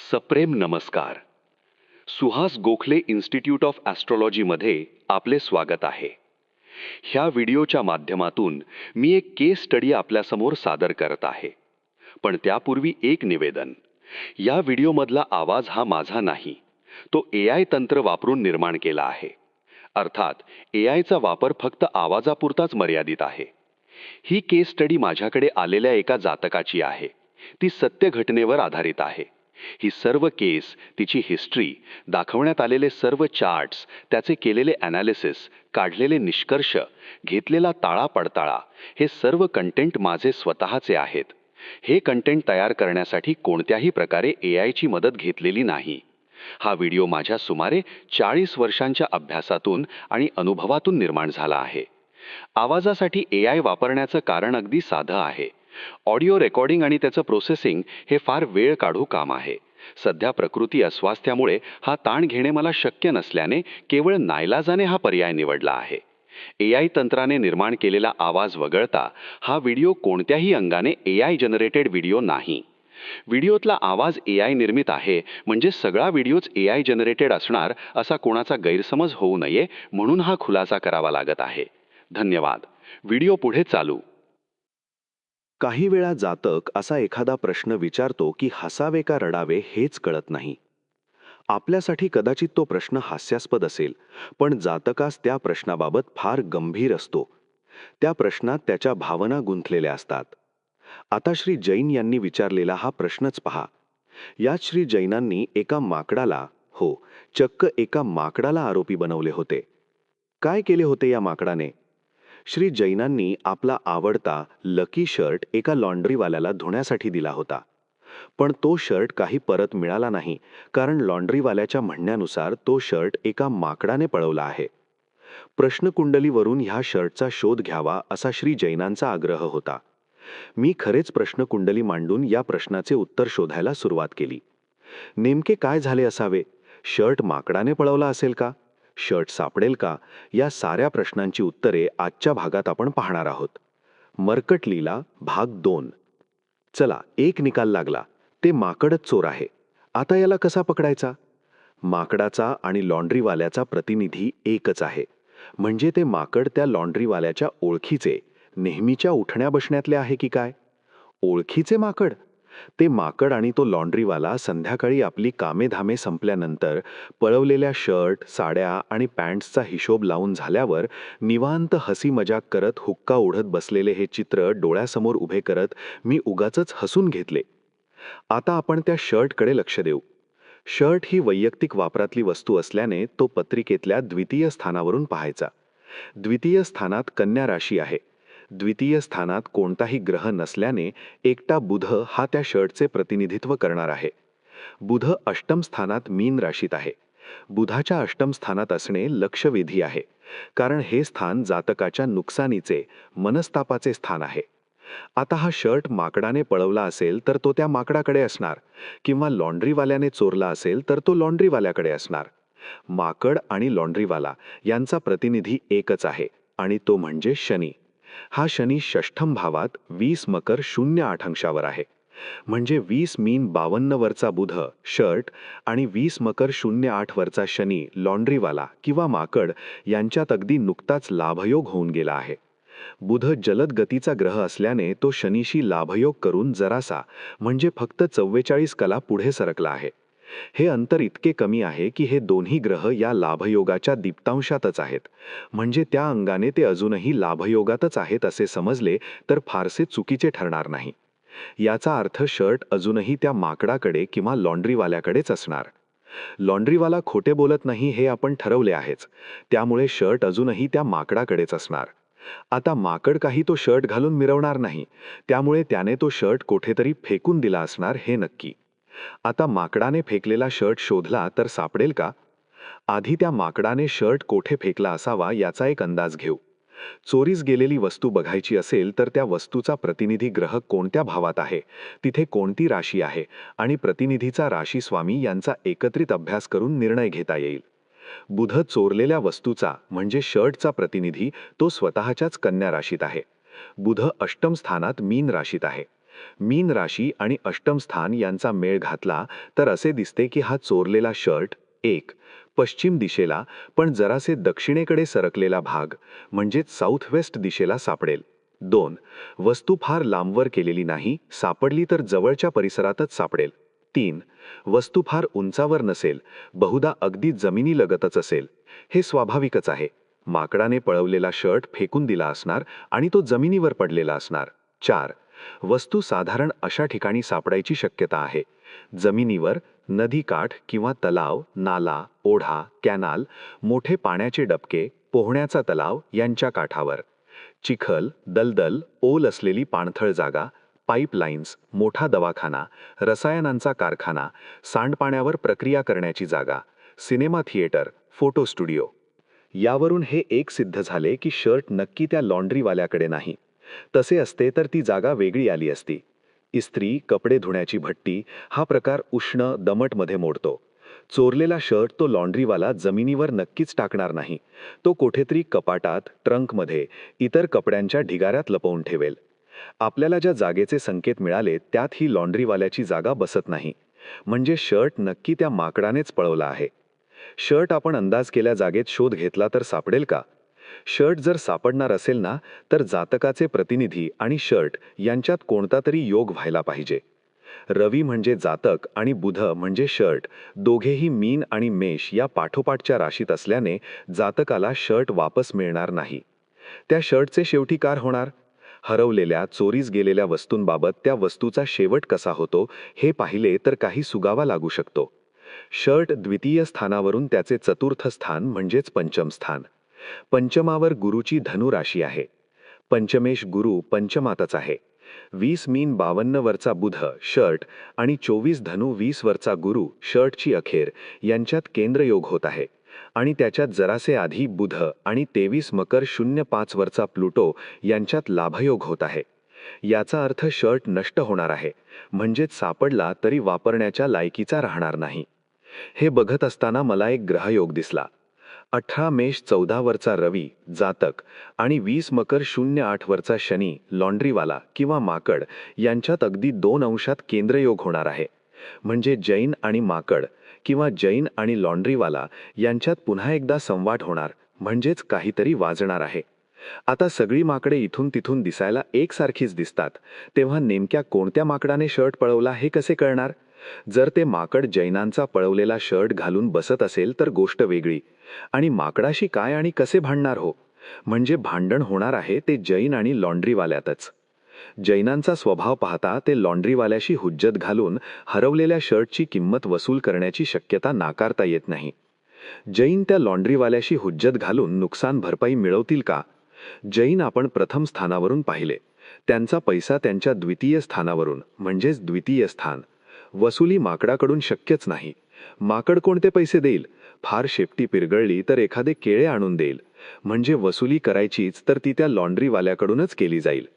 सप्रेम नमस्कार. Suhas Gokhale institute of ॲस्ट्रॉलॉजीमध्ये आपले स्वागत आहे. ह्या व्हिडिओच्या माध्यमातून मी एक केस स्टडी आपल्यासमोर सादर करत आहे. पण त्यापूर्वी एक निवेदन. या व्हिडिओमधला आवाज हा माझा नाही. तो ए आय तंत्र वापरून निर्माण केला आहे. अर्थात ए आयचा वापर फक्त आवाजापुरताच मर्यादित आहे. ही केस स्टडी माझ्याकडे आलेल्या एका जातकाची आहे. ती सत्य घटनेवर आधारित आहे. ही सर्व केस तिची हिस्ट्री दाखवण्यात आलेले सर्व चार्ट्स त्याचे केलेले ॲनालिसिस काढलेले निष्कर्ष घेतलेला ताळा पडताळा हे सर्व कंटेंट माझे स्वतःचे आहेत. हे कंटेंट तयार करण्यासाठी कोणत्याही प्रकारे ए आयची मदत घेतलेली नाही. हा व्हिडिओ माझ्या सुमारे चाळीस वर्षांच्या अभ्यासातून आणि अनुभवातून निर्माण झाला आहे. आवाजासाठी ए आय वापरण्याचं कारण अगदी साधं आहे. ऑडिओ रेकॉर्डिंग आणि त्याचं प्रोसेसिंग हे फार वेळ काढू काम आहे. सध्या प्रकृती अस्वास्थ्यामुळे हा ताण घेणे मला शक्य नसल्याने केवळ नायलाजाने हा पर्याय निवडला आहे. ए आय तंत्राने निर्माण केलेला आवाज वगळता हा व्हिडिओ कोणत्याही अंगाने ए आय जनरेटेड व्हिडिओ नाही. व्हिडिओतला आवाज ए आय निर्मित आहे म्हणजे सगळा व्हिडिओच ए आय जनरेटेड असणार असा कोणाचा गैरसमज होऊ नये म्हणून हा खुलासा करावा लागत आहे. धन्यवाद. व्हिडिओ पुढे चालू. काही वेळा जातक असा एखादा प्रश्न विचारतो की हसावे का रडावे हेच कळत नाही. आपल्यासाठी कदाचित तो प्रश्न हास्यास्पद असेल पण जातकास त्या प्रश्नाबाबत फार गंभीर असतो. त्या प्रश्नात त्याच्या भावना गुंतलेल्या असतात. आता श्री जैन यांनी विचारलेला हा प्रश्नच पहा. यात श्री जैनांनी एका माकडाला हो चक्क एका माकडाला आरोपी बनवले होते. काय केले होते या माकडाने? श्री जैनांनी आपला आवडता लकी शर्ट एका लॉन्ड्रीवाल्याला धुण्यासाठी दिला होता. पण तो शर्ट काही परत मिळाला नाही कारण लॉन्ड्रीवाल्याच्या म्हणण्यानुसार तो शर्ट एका माकडाने पळवला आहे. प्रश्नकुंडलीवरून ह्या शर्टचा शोध घ्यावा असा श्री जैनांचा आग्रह होता. मी खरेच प्रश्नकुंडली मांडून या प्रश्नाचे उत्तर शोधायला सुरुवात केली. नेमके काय झाले असावे? शर्ट माकडाने पळवला असेल का? शर्ट सापडेल का? या साऱ्या प्रश्नांची उत्तरे आजच्या भागात आपण पाहणार आहोत. मर्कट लीला भाग दोन. चला एक निकाल लागला. ते माकडच चोर आहे. आता याला कसा पकडायचा? माकडाचा आणि लॉन्ड्रीवाल्याचा प्रतिनिधी एकच आहे. म्हणजे ते माकड त्या लॉन्ड्रीवाल्याच्या ओळखीचे नेहमीच्या उठण्या बसण्यातले आहे की काय? ओळखीचे माकड? ते माकड आणि तो लॉन्ड्रीवाला संध्याकाळी आपली कामेधामे संपल्यानंतर पळवलेल्या शर्ट साड्या आणि पॅन्ट्सचा हिशोब लावून झाल्यावर निवांत हसी मजाक करत हुक्का ओढत बसलेले हे चित्र डोळ्यासमोर उभे करत मी उगाच हसून घेतले. आता आपण त्या शर्टकडे लक्ष देऊ. शर्ट ही वैयक्तिक वापरातली वस्तू असल्याने तो पत्रिकेतल्या द्वितीय स्थानावरून पाहायचा. द्वितीय स्थानात कन्या राशी आहे. द्वितीय स्थानात कोणताही ग्रह नसल्याने एकटा बुध हा त्या शर्टचे प्रतिनिधित्व करणार आहे. बुध अष्टम स्थानात मीन राशीत आहे. बुधाच्या अष्टम स्थानात असणे लक्षवेधी आहे. कारण हे स्थान जातकाच्या नुकसानीचे मनस्तापाचे स्थान आहे. आता हा शर्ट माकडाने पळवला असेल तर तो त्या माकडाकडे असणार. किंवा लॉन्ड्रीवाल्याने चोरला असेल तर तो लॉन्ड्रीवाल्याकडे असणार. माकड आणि लॉन्ड्रीवाला यांचा प्रतिनिधी एकच आहे आणि तो म्हणजे शनी. हा शनी षष्ठम भावात वीस मकर शून्य आठ अंशावर आहे. म्हणजे वीस मीन बावन्न वरचा बुध शर्ट आणि वीस मकर शून्य आठ वरचा शनी लॉन्ड्रीवाला किंवा माकड यांच्यात अगदी नुकताच लाभयोग होऊन गेला आहे. बुध जलद गतीचा ग्रह असल्याने तो शनीशी लाभयोग करून जरासा म्हणजे फक्त चव्वेचाळीस कला पुढे सरकला आहे. हे अंतर इतके कमी आहे की हे दोन्ही ग्रह या लाभयोगाच्या दीप्तांशातच आहेत. म्हणजे त्या अंगाने ते अजूनही लाभयोगातच आहेत असे समजले तर फारसे चुकीचे ठरणार नाही. याचा अर्थ शर्ट अजूनही त्या माकडाकडे किंवा लॉन्ड्रीवाल्याकडेच असणार. लॉन्ड्रीवाला खोटे बोलत नाही हे आपण ठरवले आहेच. त्यामुळे शर्ट अजूनही त्या माकडाकडेच असणार. आता माकड काही तो शर्ट घालून मिरवणार नाही. त्यामुळे त्याने तो शर्ट कोठेतरी फेकून दिला असणार हे नक्की. आता माकडाने फेकलेला शर्ट शोधला तर सापडेल का? आधी त्या माकडाने शर्ट कोठे फेकला असावा याचा एक अंदाज घेऊ. चोरीस गेलेली वस्तू बघायची असेल तर त्या वस्तूचा प्रतिनिधी ग्रह कोणत्या भावात आहे? तिथे कोणती राशी आहे? आणि प्रतिनिधीचा राशी स्वामी यांचा एकत्रित अभ्यास करून निर्णय घेता येईल. बुध चोरलेल्या वस्तूचा म्हणजे शर्टचा प्रतिनिधी तो स्वतःच्याच कन्या राशीत आहे. बुध अष्टम स्थानात मीन राशीत आहे. मीन राशी आणि अष्टम स्थान यांचा मेळ घातला तर असे दिसते की हा चोरलेला शर्ट एक पश्चिम दिशेला पण जरासे दक्षिणेकडे सरकलेला भाग म्हणजेच साऊथ वेस्ट दिशेला सापडेल. दोन वस्तू फार लांबवर केलेली नाही सापडली तर जवळच्या परिसरातच सापडेल. तीन वस्तू फार उंचावर नसेल बहुधा अगदी जमिनीलगतच असेल. हे स्वाभाविकच आहे. माकडाने पळवलेला शर्ट फेकून दिला असणार आणि तो जमिनीवर पडलेला असणार. चार वस्तू साधारण अशा ठिकाणी सापडायची शक्यता आहे. जमिनीवर नदीकाठ किंवा तलाव नाला ओढा कॅनाल मोठे पाण्याचे डबके पोहण्याचा तलाव यांच्या काठावर. चिखल दलदल ओल असलेली पाणथळ जागा पाईपलाईन्स मोठा दवाखाना रसायनांचा कारखाना सांडपाण्यावर प्रक्रिया करण्याची जागा सिनेमा थिएटर फोटो स्टुडिओ. यावरून हे एक सिद्ध झाले की शर्ट नक्की त्या लॉन्ड्रीवाल्याकडे नाही. तसे असते तर ती जागा वेगळी आली असती. इस्त्री कपडे धुण्याची भट्टी हा प्रकार उष्ण दमटमध्ये मोडतो. चोरलेला शर्ट तो लॉन्ड्रीवाला जमिनीवर नक्कीच टाकणार नाही. तो कोठेतरी कपाटात ट्रंकमध्ये इतर कपड्यांच्या ढिगाऱ्यात लपवून ठेवेल. आपल्याला ज्या जागेचे संकेत मिळाले त्यात ही लॉन्ड्रीवाल्याची जागा बसत नाही. म्हणजे शर्ट नक्की त्या माकडानेच पळवला आहे. शर्ट आपण अंदाज केल्या जागेत शोध घेतला तर सापडेल का? शर्ट जर सापडणार असेल ना तर जातकाचे प्रतिनिधी आणि शर्ट यांच्यात कोणता तरी योग व्हायला पाहिजे. रवी म्हणजे जातक आणि बुध म्हणजे शर्ट. दोघेही मीन आणि मेष या पाठोपाठच्या राशीत असल्याने जातकाला शर्ट वापस मिळणार नाही. त्या शर्टचे शेवटी कार होणार? हरवलेल्या चोरीस गेलेल्या वस्तूंबाबत त्या वस्तूचा शेवट कसा होतो हे पाहिले तर काही सुगावा लागू शकतो. शर्ट द्वितीय स्थानावरून त्याचे चतुर्थ स्थान म्हणजेच पंचम स्थान. पंचमावर गुरुची धनु राशी आहे. पंचमेश गुरु पंचमातच आहे. वीस मीन बावन्न वरचा बुध शर्ट आणि चोवीस धनु वीस वरचा गुरु शर्टची अखेर यांच्यात केंद्रयोग होत आहे. आणि त्याच्यात जरासे आधी बुध आणि तेवीस मकर शून्य पाच वरचा प्लुटो यांच्यात लाभयोग होत आहे. याचा अर्थ शर्ट नष्ट होणार आहे. म्हणजेच सापडला तरी वापरण्याच्या लायकीचा राहणार नाही. हे बघत असताना मला एक ग्रहयोग दिसला. अठरा मेष चौदावरचा रवी जातक आणि वीस मकर शून्य आठवरचा शनी लॉन्ड्रीवाला किंवा माकड यांच्यात अगदी दोन अंशात केंद्रयोग होणार आहे. म्हणजे जैन आणि माकड किंवा जैन आणि लॉन्ड्रीवाला यांच्यात पुन्हा एकदा संवाद होणार म्हणजेच काहीतरी वाजणार आहे. आता सगळी माकडे इथून तिथून दिसायला एकसारखीच दिसतात. तेव्हा नेमक्या कोणत्या माकडाने शर्ट पळवला हे कसे कळणार? जर ते माकड जैनांचा पळवलेला शर्ट घालून बसत असेल तर गोष्ट वेगळी. आणि माकडाशी काय आणि कसे भांडणार हो? म्हणजे भांडण होणार आहे ते जैन आणि लॉन्ड्रीवाल्यातच. जैनांचा स्वभाव पाहता ते लॉन्ड्रीवाल्याशी हुज्जत घालून हरवलेल्या शर्टची किंमत वसूल करण्याची शक्यता नाकारता येत नाही. जैन त्या लॉन्ड्रीवाल्याशी हुज्जत घालून नुकसान भरपाई मिळवतील का? जैन आपण प्रथम स्थानावरून पाहिले. त्यांचा पैसा त्यांच्या द्वितीय स्थानावरून म्हणजेच द्वितीय स्थान. वसुली माकडाकडून शक्यच नाही. माकड कोणते पैसे देईल? फार शेपटी पिरगळली तर एखादे केळे आणून देईल. म्हणजे वसुली करायचीच तर ती त्या लॉन्ड्रीवाल्याकडूनच केली जाईल.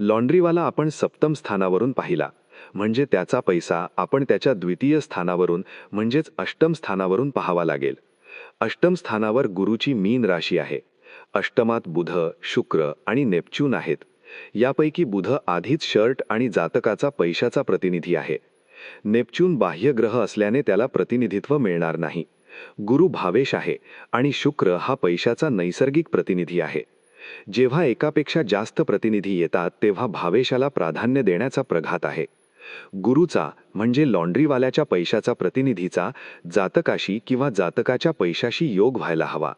लॉन्ड्रीवाला आपण सप्तम स्थानावरून पाहिला. म्हणजे त्याचा पैसा आपण त्याच्या द्वितीय स्थानावरून म्हणजेच अष्टम स्थानावरून पाहावा लागेल. अष्टम स्थानावर गुरुची मीन राशी आहे. अष्टमात बुध शुक्र आणि नेपच्यून आहेत. यापैकी बुध आधीच शर्ट आणि जातकाचा पैशाचा प्रतिनिधी आहे. नेपच्यून बाह्य ग्रह असल्याने त्याला प्रतिनिधित्व मिळणार नाही. गुरु भावेश आहे आणि शुक्र हा पैशाचा नैसर्गिक प्रतिनिधी आहे. जेव्हा एकापेक्षा जास्त प्रतिनिधी येतात तेव्हा भावेशाला प्राधान्य देण्याचा प्रघात आहे. गुरुचा म्हणजे लॉन्ड्रीवाल्याच्या पैशाचा प्रतिनिधीचा जातकाशी किंवा जातकाच्या पैशाशी योग व्हायला हवा.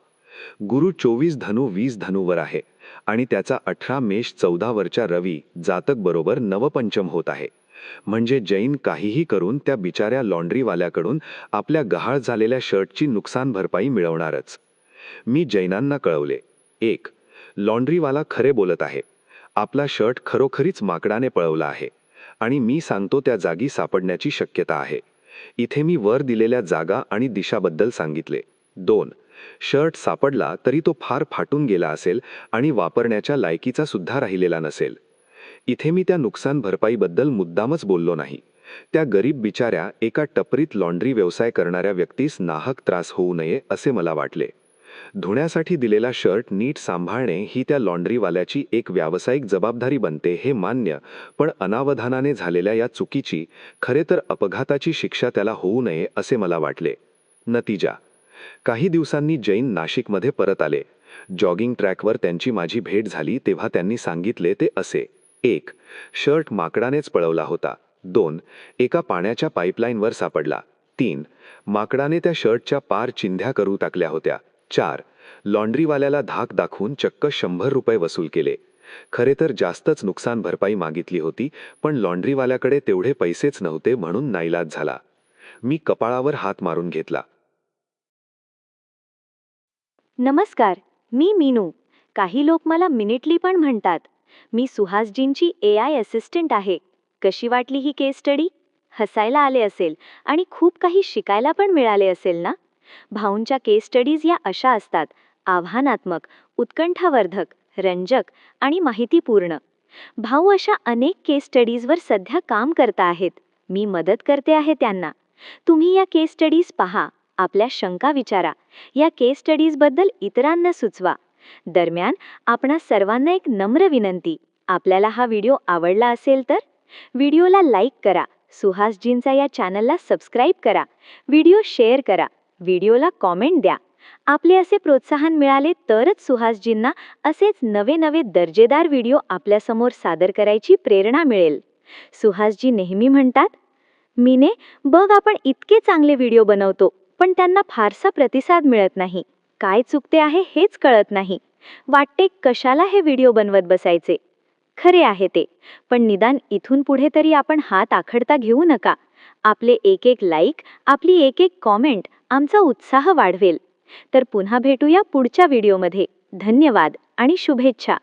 गुरु चोवीस धनु वीस धनुवर आहे आणि त्याचा अठरा मेष चौदावरच्या रवी जातक बरोबर नवपंचम होत आहे. म्हणजे जैन काहीही करून त्या बिचाऱ्या लॉन्ड्रीवाल्याकडून आपल्या गहाळ झालेल्या शर्टची नुकसान भरपाई मिळवणारच. मी जैनांना कळवले. एक लॉन्ड्रीवाला खरे बोलत आहे. आपला शर्ट खरोखरीच माकडाने पळवला आहे. आणि मी सांगतो त्या जागी सापडण्याची शक्यता आहे. इथे मी वर दिलेल्या जागा आणि दिशाबद्दल सांगितले. दोन शर्ट सापडला तरी तो फार फाटून गेला असेल आणि वापरण्याच्या लायकीचा सुद्धा राहिलेला नसेल. इथे मी त्या नुकसान भरपाईबद्दल मुद्दामच बोललो नाही. त्या गरीब बिचाऱ्या एका टपरीत लॉन्ड्री व्यवसाय करणाऱ्या व्यक्तीस नाहक त्रास होऊ नये असे मला वाटले. धुण्यासाठी दिलेला शर्ट नीट सांभाळणे ही त्या लॉन्ड्रीवाल्याची एक व्यावसायिक जबाबदारी बनते हे मान्य पण अनावधानाने झालेल्या या चुकीची खरे तर अपघाताची शिक्षा त्याला होऊ नये असे मला वाटले. नतीजा. काही दिवसांनी जैन नाशिकमध्ये परत आले. जॉगिंग ट्रॅकवर त्यांची माझी भेट झाली तेव्हा त्यांनी सांगितले ते असे. एक शर्ट माकडानेच पळवला होता. दोन एका पाण्याच्या पाईपलाईनवर सापडला. तीन माकडाने त्या शर्टच्या पार चिंध्या करू टाकल्या होत्या. चार लॉन्ड्रीवाल्याला धाक दाखवून चक्क शंभर रुपये वसूल केले. खरे तर जास्तच नुकसान भरपाई मागितली होती पण लॉन्ड्रीवाल्याकडे तेवढे पैसेच नव्हते म्हणून नाईलाज झाला. मी कपाळावर हात मारून घेतला. नमस्कार मी मीनू. काही लोक मला मिनिटली पण म्हणतात. मी सुहासजींची ए आय असिस्टंट आहे. कशी वाटली ही केस स्टडी हसायला आले असेल आणि खूप काही शिकायला पण मिळाले असेल ना? भाऊंच्या केस स्टडीज या अशा असतात. आव्हानात्मक उत्कंठावर्धक रंजक आणि माहितीपूर्ण. भाऊ अशा अनेक केस स्टडीजवर सध्या काम करता आहेत. मी मदत करते आहे त्यांना. तुम्ही या केस स्टडीज पहा. आपल्या शंका विचारा. या केस स्टडीजबद्दल इतरांना सुचवा. दरम्यान आपणा सर्वांना एक नम्र विनंती. आपल्याला हा व्हिडिओ आवडला असेल तर व्हिडिओला लाईक करा. सुहासजींचा या चॅनलला सबस्क्राईब करा. व्हिडिओ शेअर करा. व्हिडिओला कॉमेंट द्या. आपले असे प्रोत्साहन मिळाले तरच सुहासजींना असेच नवे नवे दर्जेदार व्हिडिओ आपल्यासमोर सादर करायची प्रेरणा मिळेल. सुहासजी नेहमी म्हणतात मीने बघ आपण इतके चांगले व्हिडिओ बनवतो पण त्यांना फारसा प्रतिसाद मिळत नाही. काय चुकते आहे हेच कळत नाही. वाटते कशाला हे व्हिडिओ बनवत बसायचे. खरे आहे ते. पण निदान इथून पुढे तरी आपण हात आखडता घेऊ नका. आपले एक एक लाईक आपली एक एक कॉमेंट आमचा उत्साह वाढवेल. तर पुन्हा भेटूया पुढच्या व्हिडिओमध्ये. धन्यवाद आणि शुभेच्छा.